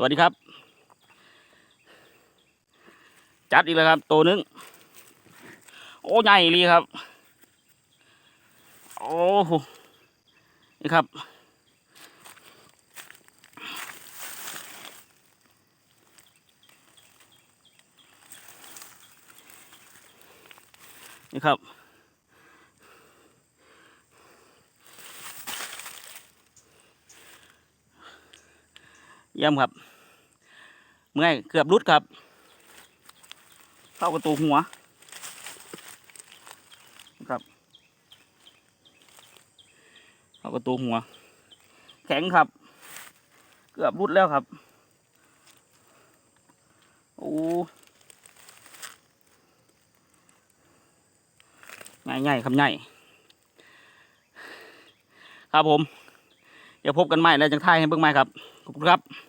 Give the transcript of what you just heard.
สวัสดีครับ จัดอีกแล้วครับ ตัวหนึง โอ้ ใหญ่เลยครับ โอ้โหนี่ครับ นี่ครับ เยี่ยมครับ เมื่อยเกือบรุดครับ เข้ากระตูหัว ครับ เข้ากระตูหัว แข็งครับ เกือบรุดแล้วครับ โอ้ง่ายง่ายๆครับง่ายครับผม เดี๋ยวพบกันใหม่แล้วจังท้ายให้เบิ่งใหม่ครับ ขอบคุณครับ